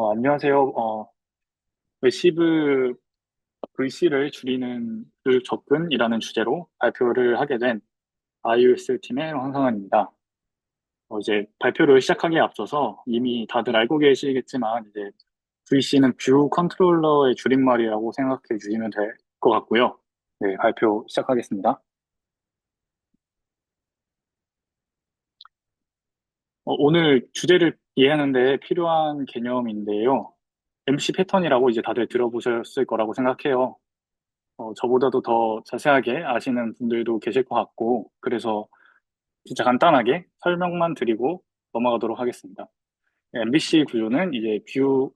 어, 안녕하세요. 어, 웨시브 VC를 줄이는 그 접근이라는 주제로 발표를 하게 된 iOS 팀의 황상환입니다. 어, 이제 발표를 시작하기에 앞서서 이미 다들 알고 계시겠지만 이제 VC는 뷰 컨트롤러의 줄임말이라고 생각해 주시면 될 것 같고요. 네, 발표 시작하겠습니다. 어, 오늘 주제를 이해하는 데 필요한 개념인데요. MC 패턴이라고 이제 다들 들어보셨을 거라고 생각해요. 어, 저보다도 더 자세하게 아시는 분들도 계실 것 같고, 그래서 진짜 간단하게 설명만 드리고 넘어가도록 하겠습니다. MVC 구조는 이제 뷰,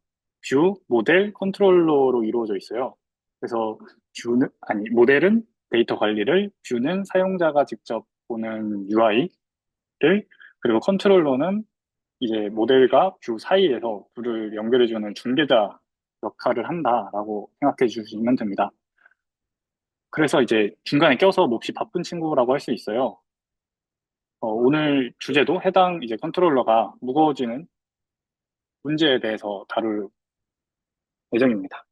뷰, 모델, 컨트롤러로 이루어져 있어요. 그래서 뷰는, 아니, 모델은 데이터 관리를, 뷰는 사용자가 직접 보는 UI를, 그리고 컨트롤러는 이제 모델과 뷰 사이에서 뷰를 연결해주는 중개자 역할을 한다라고 생각해 주시면 됩니다. 그래서 이제 중간에 껴서 몹시 바쁜 친구라고 할 수 있어요. 어, 오늘 주제도 해당 이제 컨트롤러가 무거워지는 문제에 대해서 다룰 예정입니다.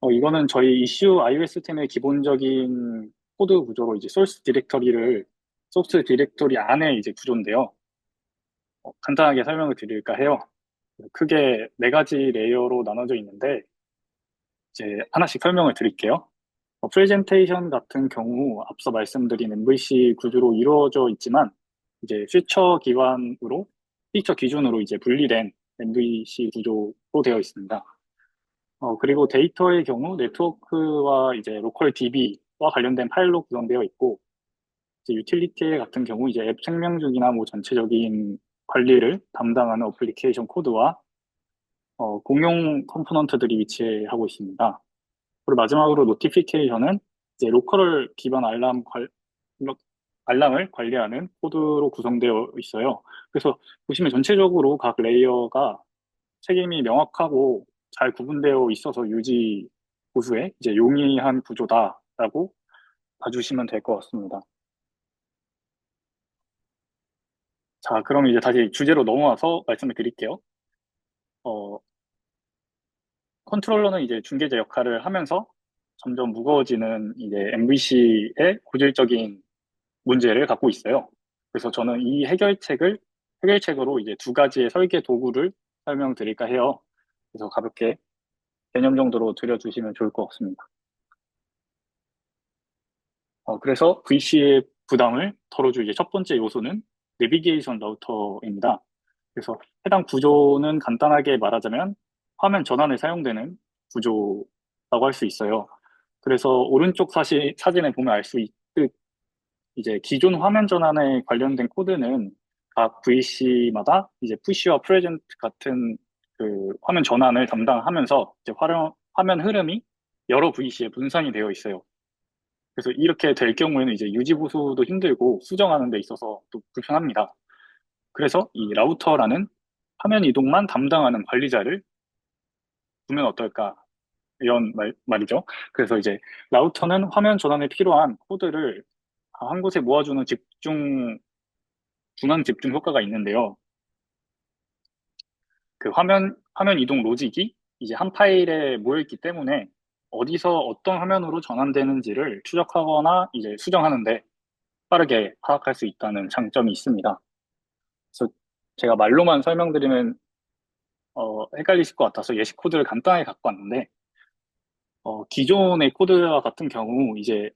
어, 이거는 저희 이슈 iOS 팀의 기본적인 코드 구조로 이제 소스 디렉터리를 소스 디렉터리 안에 이제 구조인데요. 어, 간단하게 설명을 드릴까 해요. 크게 네 가지 레이어로 나눠져 있는데 이제 하나씩 설명을 드릴게요. 어, 프레젠테이션 같은 경우 앞서 말씀드린 MVC 구조로 이루어져 있지만 이제 피처 기반으로 피처 기준으로 이제 분리된 MVC 구조로 되어 있습니다. 어, 그리고 데이터의 경우 네트워크와 이제 로컬 DB와 관련된 파일로 구성되어 있고 유틸리티 같은 경우 이제 앱 생명중이나 뭐 전체적인 관리를 담당하는 어플리케이션 코드와 어, 공용 컴포넌트들이 위치하고 있습니다. 그리고 마지막으로 노티피케이션은 이제 로컬 기반 알람 관, 알람을 관리하는 코드로 구성되어 있어요. 그래서 보시면 전체적으로 각 레이어가 책임이 명확하고 잘 구분되어 있어서 유지 보수에 이제 용이한 구조다 라고 봐주시면 될 것 같습니다. 자, 그럼 이제 다시 주제로 넘어와서 말씀을 드릴게요. 어, 컨트롤러는 이제 중개자 역할을 하면서 점점 무거워지는 이제 MVC의 고질적인 문제를 갖고 있어요. 그래서 저는 이 해결책을 해결책으로 이제 두 가지의 설계 도구를 설명드릴까 해요. 그래서 가볍게 개념 정도로 들여주시면 좋을 것 같습니다. 어, 그래서 VC의 부담을 덜어줄 이제 첫 번째 요소는 내비게이션 라우터입니다. 그래서 해당 구조는 간단하게 말하자면 화면 전환에 사용되는 구조라고 할 수 있어요. 그래서 오른쪽 사시, 사진에 보면 알 수 있듯 이제 기존 화면 전환에 관련된 코드는 각 VC마다 이제 푸시와 프레젠트 같은 그 화면 전환을 담당하면서 이제 화면, 화면 흐름이 여러 VC에 분산이 되어 있어요. 그래서 이렇게 될 경우에는 이제 유지 보수도 힘들고 수정하는 데 있어서 또 불편합니다. 그래서 이 라우터라는 화면 이동만 담당하는 관리자를 두면 어떨까 이런 말, 말이죠. 그래서 이제 라우터는 화면 전환에 필요한 코드를 한 곳에 모아주는 집중 중앙 집중 효과가 있는데요. 그 화면 화면 이동 로직이 이제 한 파일에 모여 있기 때문에 어디서 어떤 화면으로 전환되는지를 추적하거나 이제 수정하는데 빠르게 파악할 수 있다는 장점이 있습니다. 그래서 제가 말로만 설명드리면 어, 헷갈리실 것 같아서 예시 코드를 간단하게 갖고 왔는데 어, 기존의 코드와 같은 경우 이제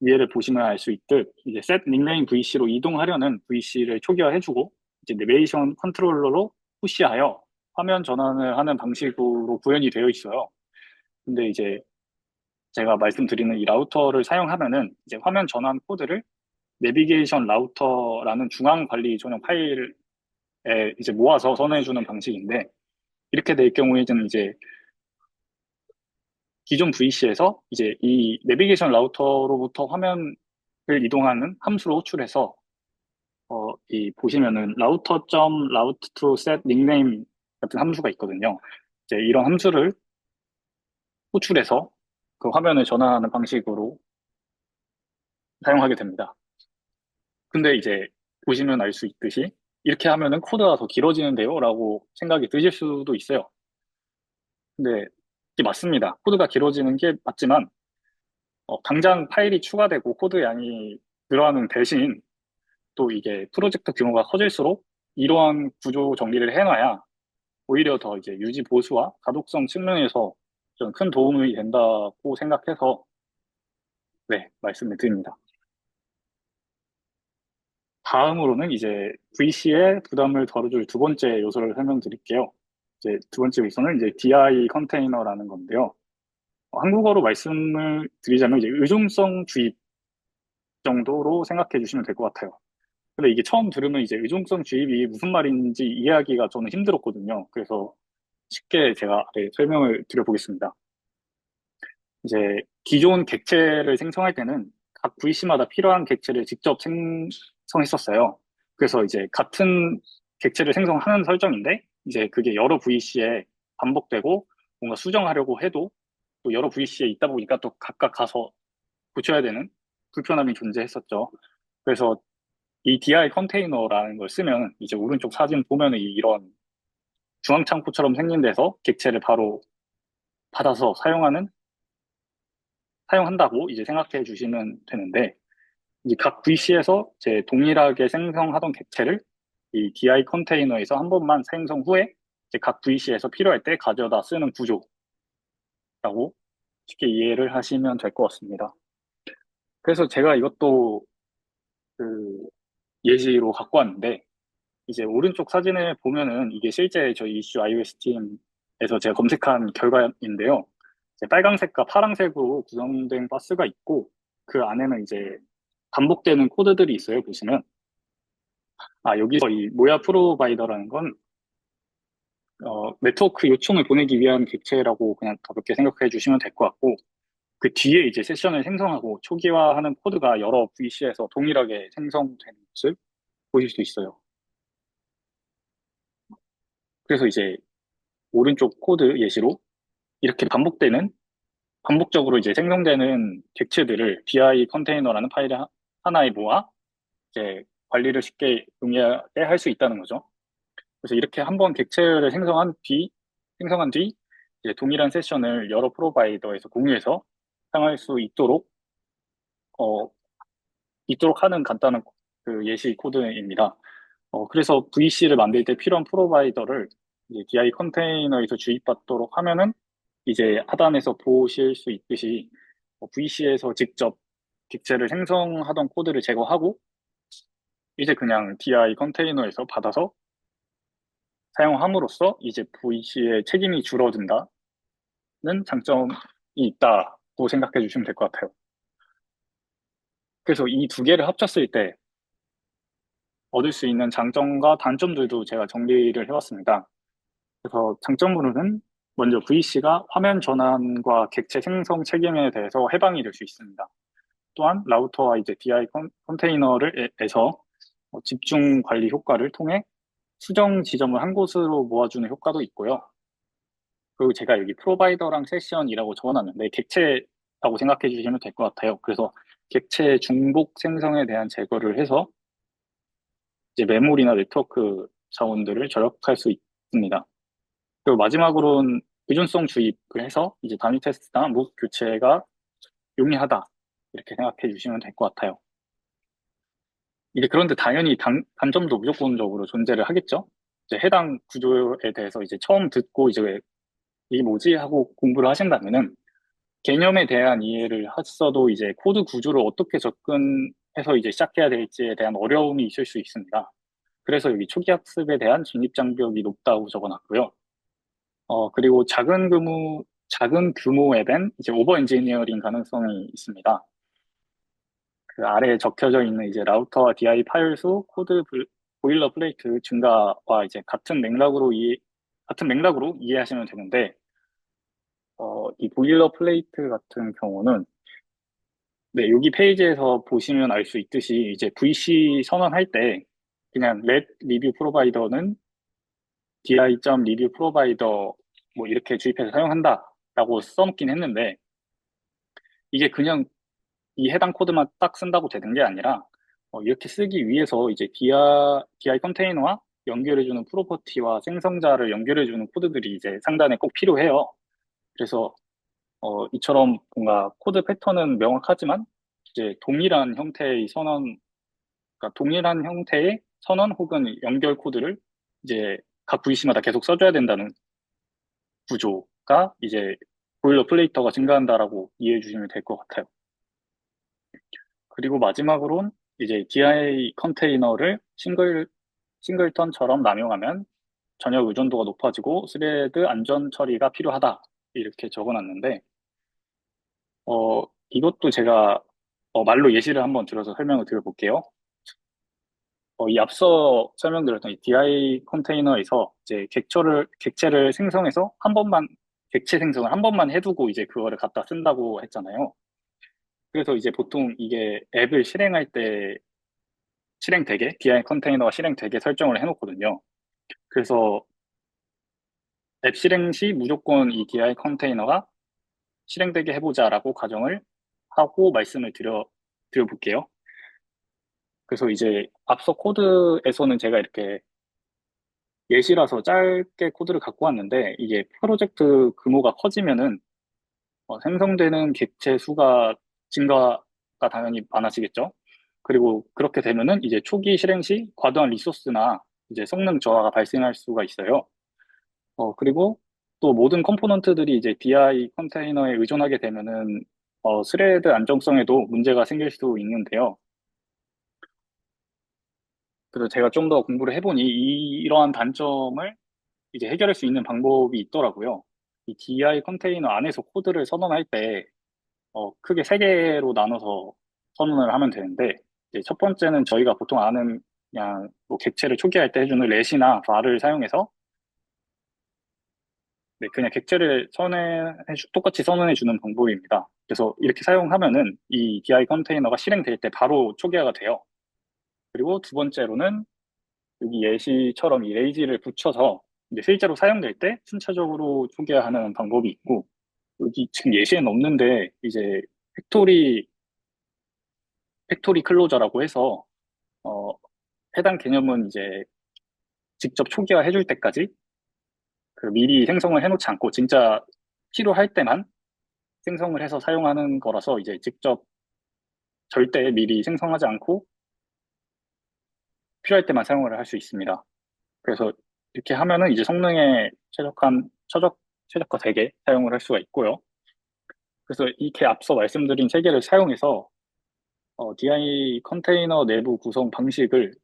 위에를 보시면 알 수 있듯 이제 set 닉네임 VC로 이동하려는 VC를 초기화해주고 이제 내비게이션 컨트롤러로 푸시하여 화면 전환을 하는 방식으로 구현이 되어 있어요. 근데 이제 제가 말씀드리는 이 라우터를 사용하면은 이제 화면 전환 코드를 내비게이션 라우터라는 중앙 관리 전용 파일에 이제 모아서 선언해주는 방식인데 이렇게 될 경우에는 이제 기존 VC에서 이제 이 내비게이션 라우터로부터 화면을 이동하는 함수로 호출해서 어, 이 보시면은 router.route to set nickname 같은 함수가 있거든요. 이제 이런 함수를 호출해서 그 화면을 전환하는 방식으로 사용하게 됩니다. 근데 이제 보시면 알 수 있듯이 이렇게 하면은 코드가 더 길어지는데요? 라고 생각이 드실 수도 있어요. 근데 이게 맞습니다. 코드가 길어지는 게 맞지만, 어, 당장 파일이 추가되고 코드 양이 늘어나는 대신 또 이게 프로젝트 규모가 커질수록 이러한 구조 정리를 해놔야 오히려 더 이제 유지 보수와 가독성 측면에서 좀 큰 도움이 된다고 생각해서 네, 말씀을 드립니다. 다음으로는 이제 VC의 부담을 덜어줄 두 번째 요소를 설명드릴게요. 이제 두 번째 요소는 이제 DI 컨테이너라는 건데요. 어, 한국어로 말씀을 드리자면 이제 의존성 주입 정도로 생각해 주시면 될 것 같아요. 근데 이게 처음 들으면 이제 의존성 주입이 무슨 말인지 이해하기가 저는 힘들었거든요. 그래서 쉽게 제가 네, 설명을 드려보겠습니다. 이제 기존 객체를 생성할 때는 각 VC마다 필요한 객체를 직접 생성했었어요. 그래서 이제 같은 객체를 생성하는 설정인데 이제 그게 여러 VC에 반복되고 뭔가 수정하려고 해도 또 여러 VC에 있다 보니까 또 각각 가서 고쳐야 되는 불편함이 존재했었죠. 그래서 이 DI 컨테이너라는 걸 쓰면 이제 오른쪽 사진 보면은 이런 중앙창고처럼 생긴 데서 객체를 바로 받아서 사용하는 사용한다고 이제 생각해 주시면 되는데 이제 각 VC에서 제 동일하게 생성하던 객체를 이 DI 컨테이너에서 한 번만 생성 후에 이제 각 VC에서 필요할 때 가져다 쓰는 구조라고 쉽게 이해를 하시면 될 것 같습니다. 그래서 제가 이것도 그 예시로 갖고 왔는데 이제 오른쪽 사진을 보면은 이게 실제 저희 이슈 iOS 팀에서 제가 검색한 결과인데요. 빨강색과 파랑색으로 구성된 박스가 있고 그 안에는 이제 반복되는 코드들이 있어요. 보시면 아 여기서 이 모야 프로바이더라는 건 어, 네트워크 요청을 보내기 위한 객체라고 그냥 가볍게 생각해 주시면 될 것 같고 그 뒤에 이제 세션을 생성하고 초기화하는 코드가 여러 VC에서 동일하게 생성되는 것을 보실 수 있어요. 그래서 이제 오른쪽 코드 예시로 이렇게 반복되는 반복적으로 이제 생성되는 객체들을 DI 컨테이너라는 파일에 하나에 모아 이제 관리를 쉽게 용이하게 할 수 있다는 거죠. 그래서 이렇게 한번 객체를 생성한 뒤 생성한 뒤 이제 동일한 세션을 여러 프로바이더에서 공유해서 사용할 수 있도록 어 있도록 하는 간단한 그 예시 코드입니다. 어, 그래서 VC를 만들 때 필요한 프로바이더를 이제 DI 컨테이너에서 주입받도록 하면은 이제 하단에서 보실 수 있듯이 어, VC에서 직접 객체를 생성하던 코드를 제거하고 이제 그냥 DI 컨테이너에서 받아서 사용함으로써 이제 VC의 책임이 줄어든다는 장점이 있다고 생각해 주시면 될 것 같아요. 그래서 이 두 개를 합쳤을 때 얻을 수 있는 장점과 단점들도 제가 정리를 해봤습니다. 그래서 장점으로는 먼저 VC가 화면 전환과 객체 생성 책임에 대해서 해방이 될 수 있습니다. 또한 라우터와 이제 DI 컨테이너를 에서 뭐 집중 관리 효과를 통해 수정 지점을 한 곳으로 모아주는 효과도 있고요. 그리고 제가 여기 프로바이더랑 세션이라고 적어놨는데 객체라고 생각해 주시면 될 것 같아요. 그래서 객체 중복 생성에 대한 제거를 해서 이제 메모리나 네트워크 자원들을 절약할 수 있습니다. 그리고 마지막으로는 의존성 주입을 해서 이제 단위 테스트나 묵 교체가 용이하다 이렇게 생각해 주시면 될 것 같아요. 이제 그런데 당연히 단, 단점도 무조건적으로 존재를 하겠죠. 이제 해당 구조에 대해서 이제 처음 듣고 이제 이게 뭐지 하고 공부를 하신다면은 개념에 대한 이해를 했어도 이제 코드 구조를 어떻게 접근 해서 이제 시작해야 될지에 대한 어려움이 있을 수 있습니다. 그래서 여기 초기 학습에 대한 진입 장벽이 높다고 적어놨고요. 어, 그리고 작은 규모, 작은 규모에 된 이제 오버 엔지니어링 가능성이 있습니다. 그 아래에 적혀져 있는 이제 라우터와 DI 파일 수, 코드 보일러 플레이트 증가와 이제 같은 맥락으로 이해, 같은 맥락으로 이해하시면 되는데, 어, 이 보일러 플레이트 같은 경우는 네, 여기 페이지에서 보시면 알 수 있듯이 이제 VC 선언할 때 그냥 let review provider는 di.review provider 뭐 이렇게 주입해서 사용한다라고 써놓긴 했는데 이게 그냥 이 해당 코드만 딱 쓴다고 되는 게 아니라 어, 이렇게 쓰기 위해서 이제 DI, DI 컨테이너와 연결해주는 프로퍼티와 생성자를 연결해주는 코드들이 이제 상단에 꼭 필요해요. 그래서 어, 이처럼 뭔가 코드 패턴은 명확하지만 이제 동일한 형태의 선언, 그러니까 동일한 형태의 선언 혹은 연결 코드를 이제 각 VC마다 계속 써줘야 된다는 구조가 이제 보일러 플레이터가 증가한다라고 이해해 주시면 될 것 같아요. 그리고 마지막으론 이제 DI 컨테이너를 싱글, 싱글턴처럼 남용하면 전역 의존도가 높아지고 스레드 안전 처리가 필요하다. 이렇게 적어놨는데, 어, 이것도 제가 어, 말로 예시를 한번 들어서 설명을 드려볼게요. 어, 이 앞서 설명드렸던 이 DI 컨테이너에서 이제 객체를, 객체를 생성해서 한 번만, 객체 생성을 한 번만 해두고 이제 그거를 갖다 쓴다고 했잖아요. 그래서 이제 보통 이게 앱을 실행할 때 실행되게, DI 컨테이너가 실행되게 설정을 해놓거든요. 그래서 앱 실행 시 무조건 이 DI 컨테이너가 실행되게 해보자라고 가정을 하고 말씀을 드려, 드려볼게요. 그래서 이제 앞서 코드에서는 제가 이렇게 예시라서 짧게 코드를 갖고 왔는데 이게 프로젝트 규모가 커지면은 어, 생성되는 객체 수가 증가가 당연히 많아지겠죠. 그리고 그렇게 되면은 이제 초기 실행 시 과도한 리소스나 이제 성능 저하가 발생할 수가 있어요. 어, 그리고 또 모든 컴포넌트들이 이제 DI 컨테이너에 의존하게 되면은 어, 스레드 안정성에도 문제가 생길 수 있는데요. 그래서 제가 좀 더 공부를 해보니 이, 이러한 단점을 이제 해결할 수 있는 방법이 있더라고요. 이 DI 컨테이너 안에서 코드를 선언할 때 어, 크게 세 개로 나눠서 선언을 하면 되는데 첫 번째는 저희가 보통 아는 그냥 뭐 객체를 초기화할 때 해주는 렛이나 var을 사용해서 네, 그냥 객체를 선언해 주- 똑같이 선언해 주는 방법입니다. 그래서 이렇게 사용하면은 이 DI 컨테이너가 실행될 때 바로 초기화가 돼요. 그리고 두 번째로는 여기 예시처럼 이 레이지를 붙여서 이제 실제로 사용될 때 순차적으로 초기화하는 방법이 있고 여기 지금 예시에는 없는데 이제 팩토리 팩토리 클로저라고 해서 어, 해당 개념은 이제 직접 초기화 해줄 때까지 그 미리 생성을 해놓지 않고 진짜 필요할 때만 생성을 해서 사용하는 거라서 이제 직접 절대 미리 생성하지 않고 필요할 때만 사용을 할 수 있습니다. 그래서 이렇게 하면은 이제 성능에 최적한 최적 최적화 되게 사용을 할 수가 있고요. 그래서 이렇게 앞서 말씀드린 세 개를 사용해서 어, DI 컨테이너 내부 구성 방식을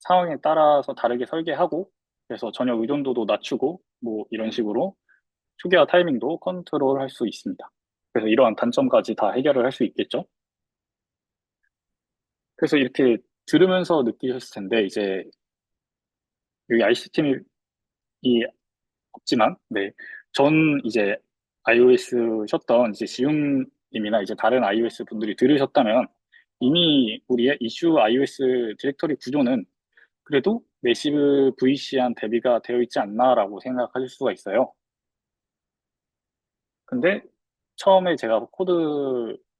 상황에 따라서 다르게 설계하고 그래서 전혀 의존도도 낮추고 뭐 이런 식으로 초기화 타이밍도 컨트롤 할 수 있습니다. 그래서 이러한 단점까지 다 해결을 할 수 있겠죠. 그래서 이렇게 들으면서 느끼셨을 텐데 이제 여기 IC팀이 없지만 네. 전 이제 iOS 셨던 이제 지웅님이나 이제 다른 iOS 분들이 들으셨다면 이미 우리의 이슈 iOS 디렉터리 구조는 그래도 매시브 VC한 대비가 되어 있지 않나라고 생각하실 수가 있어요. 근데 처음에 제가 코드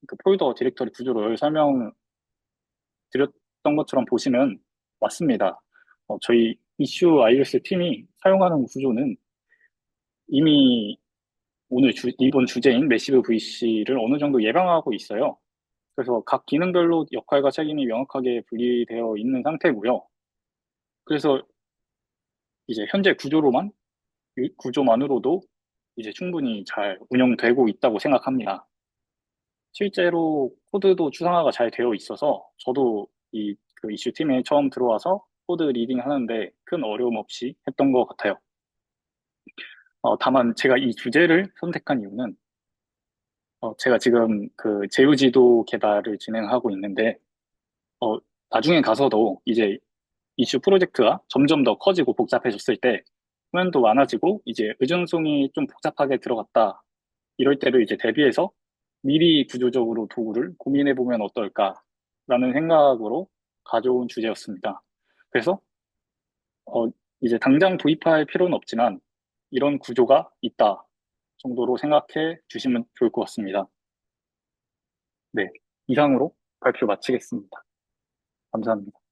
그 폴더 디렉터리 구조를 설명 드렸던 것처럼 보시면 맞습니다. 어, 저희 이슈 iOS 팀이 사용하는 구조는 이미 오늘 주, 이번 주제인 매시브 VC를 어느 정도 예방하고 있어요. 그래서 각 기능별로 역할과 책임이 명확하게 분리되어 있는 상태고요. 그래서 이제 현재 구조로만, 구조만으로도 이제 충분히 잘 운영되고 있다고 생각합니다. 실제로 코드도 추상화가 잘 되어 있어서 저도 이 그 이슈 팀에 처음 들어와서 코드 리딩 하는데 큰 어려움 없이 했던 것 같아요. 어, 다만 제가 이 주제를 선택한 이유는 어, 제가 지금 그 제휴지도 개발을 진행하고 있는데 어, 나중에 가서도 이제 이슈 프로젝트가 점점 더 커지고 복잡해졌을 때 후면도 많아지고 이제 의존성이 좀 복잡하게 들어갔다 이럴 때를 이제 대비해서 미리 구조적으로 도구를 고민해 보면 어떨까라는 생각으로 가져온 주제였습니다. 그래서 어, 이제 당장 도입할 필요는 없지만 이런 구조가 있다 정도로 생각해 주시면 좋을 것 같습니다. 네, 이상으로 발표 마치겠습니다. 감사합니다.